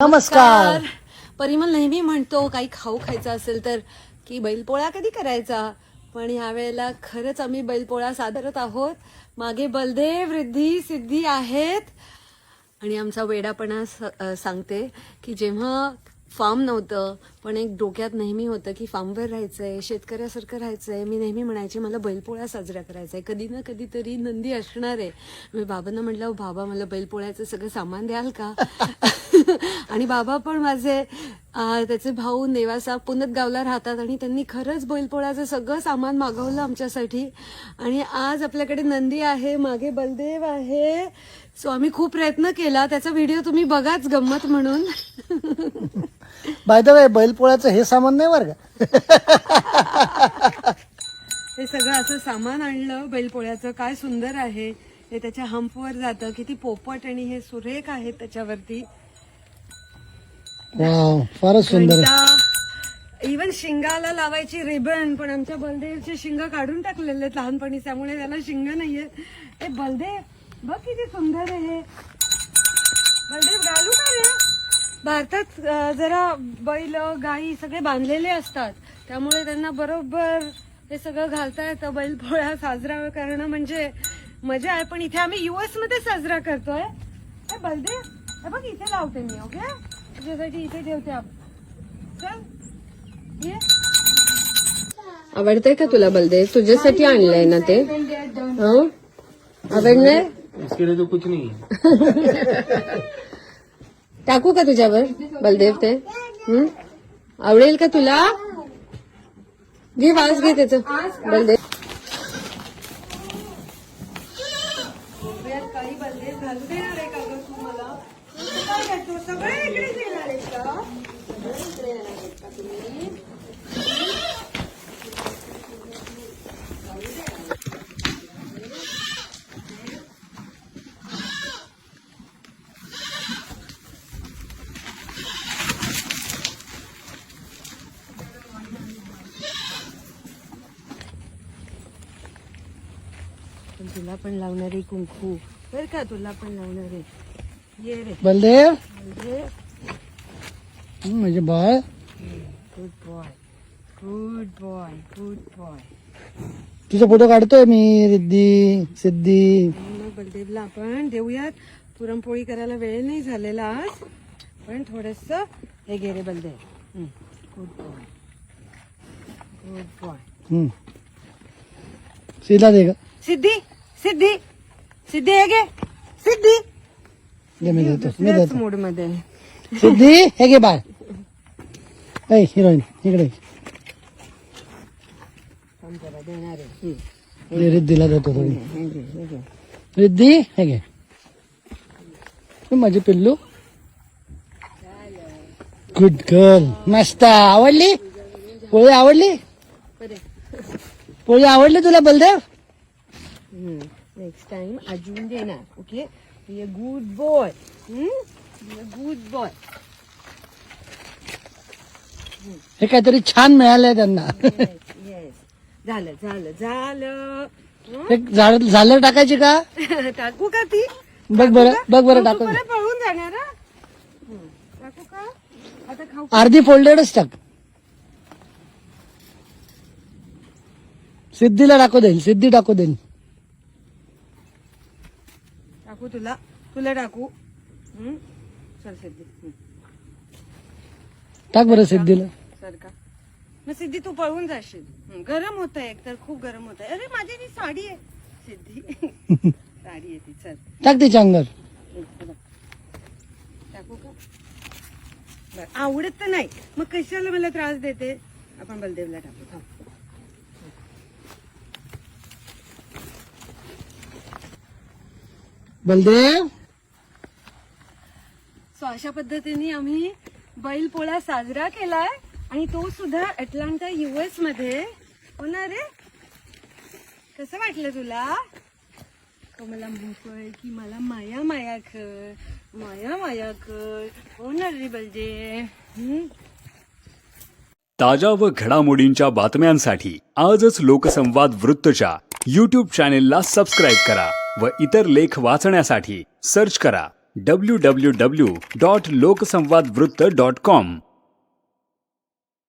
नमस्कार. परिमल नेहमी म्हणतो काही खाऊ खायचं असेल तर की बैलपोळा कधी करायचा? पण यावेळेला खरंच आम्ही बैलपोळा सादरत आहोत. मागे बलदेव रिद्धी सिद्धी आहेत. आणि आमचा वेडापणा सांगते की जेव्हा फार्म नव्हतं पण एक डोक्यात नेहमी होतं की फार्मवर राहायचंय शेतकऱ्यासारखं राहायचंय. मी नेहमी म्हणायचे मला बैलपोळा साजरा करायचा आहे कधी ना कधीतरी नंदी असणार आहे. मी बाबांना म्हटलं बाबा मला बैलपोळ्याचं सगळं सामान द्याल का? आणि बाबा पण माझे त्याचे भाऊ नेवासा पुनत गावला राहतात आणि त्यांनी खरंच बैलपोळ्याचं सगळं सामान मागवलं आमच्यासाठी. आणि आज आपल्याकडे नंदी आहे मागे बलदेव आहे. सो आम्ही खूप प्रयत्न केला त्याचा व्हिडिओ तुम्ही बघाच गंमत म्हणून. बाय द वे बैलपोळ्याचं हे सामान नाही बरं का? हे सगळं असं सामान आणलं बैलपोळ्याचं काय सुंदर आहे. हे त्याच्या हंपवर जातं किती पोपट आणि हे सुरेख आहेत त्याच्यावरती. वाव फारच सुंदर. इवन शिंगाला लावायची रिबन पण आमच्या बलदेवचे शिंग काढून टाकलेले लहानपणी त्यामुळे त्याला शिंग नाहीये. ते बलदेव बघ किती सुंदर आहे हे. बलदेव घालू का रे? भारतात जरा बैल गाई सगळे बांधलेले असतात. त्यामुळे त्यांना बरोबर हे सगळं घालता येतं बैलपोळा साजरा करणं म्हणजे मजा आहे. पण इथे आम्ही युएसमध्ये साजरा करतोय. हे बलदेव बघ इथे लावते मी ओके? तुझ्यासाठी इथे ठेवते आप. चल. ये. आवडतंय का तुला बलदेव? तुझ्यासाठी आणलंय ना ते. हं? आवडलंय? इसके लिए तो कुछ नहीं. है टाकू का तुझ्यावर बलदेव ते? हं? आवडेल का तुला? घे वास घे त्याच. बलदेव. काही बलदेव घालू देणार आहे का गं तू मला. तू काय करतो सगळे इकडेच येणार आहेत का सगळे इकडे येणार आहेत का तुम्ही पण तुला पण लावणारी कुंकू बर का तुला पण लावणारे ये रे बलदेव। बलदेव। हं, म्हणजे good boy good boy good boy तुझा फ़ोटो काढतोय मी रिद्धी सिद्धी। बलदेवला आपण देऊयात. पुरणपोळी करायला वेळ नाही झालेला आज पण थोडस हे गे रे Baldev. Good boy good boy. सीधा दे का सिद्धी सिद्धी सिद्धी हे सिद्धी. दे मी देतो मी दुसऱ्याच देतो. मूडमध्ये सिद्धी हे घे ऐ हिरोईन इकडे रिद्धीला देतो थोडी. रिद्धी हे घे. माझे पिल्लू. गुड गर्ल मस्त. आवडली? पोळी आवडली? पोळी आवडली तुला बलदेव? नेक्स्ट टाइम अजून देणार okay be a good boy be a good boy हे काहीतरी छान मिळालंय त्यांना. येस झालं झालं झालं. हे? झाड झालं टाकायची का? हं? टाकू का ती? बघ बरं बघ बरं टाकून परत पळून जाणार हं? हं. टाकू का? आता खाऊ अर्धी फोल्डेडच टाक. सिद्धीला टाकू देईल सिद्धी टाकू देईल टाकू तुला. तुला टाकू. हं? चल सिद्धी. टाक बरं सिद्धीला. सर का मग सिद्धी तू पळून जाशील गरम होत आहे एकतर खूप गरम होत आहे अरे माझी ती साडी आहे. सिद्धी. साडी आहे ती. चल. टाक तिच्या अंगावर. हं, बघ. टाकू का? बरं आवडत तर नाही. मग कशाला मला त्रास देते? आपण बलदेवला टाकू. थांब. बलदेव? सो अशा पद्धतीने आम्ही बैल पोळा साजरा केलाय आणि तो सुद्धा अटलांटा युएसमध्ये. होणार रे? कसं वाटलं तुला? तो मला म्हणतोय की मला माया माया कर माया माया कर. होणार रे बलजे हम्म? ताज्या व घडामोडींच्या बातम्यांसाठी आजच लोकसंवाद वृत्तच्या यूट्यूब चॅनेलला सबस्क्राईब करा. व इतर लेख वाचण्यासाठी सर्च करा W W W dot Loksanvad Vrutta dot com.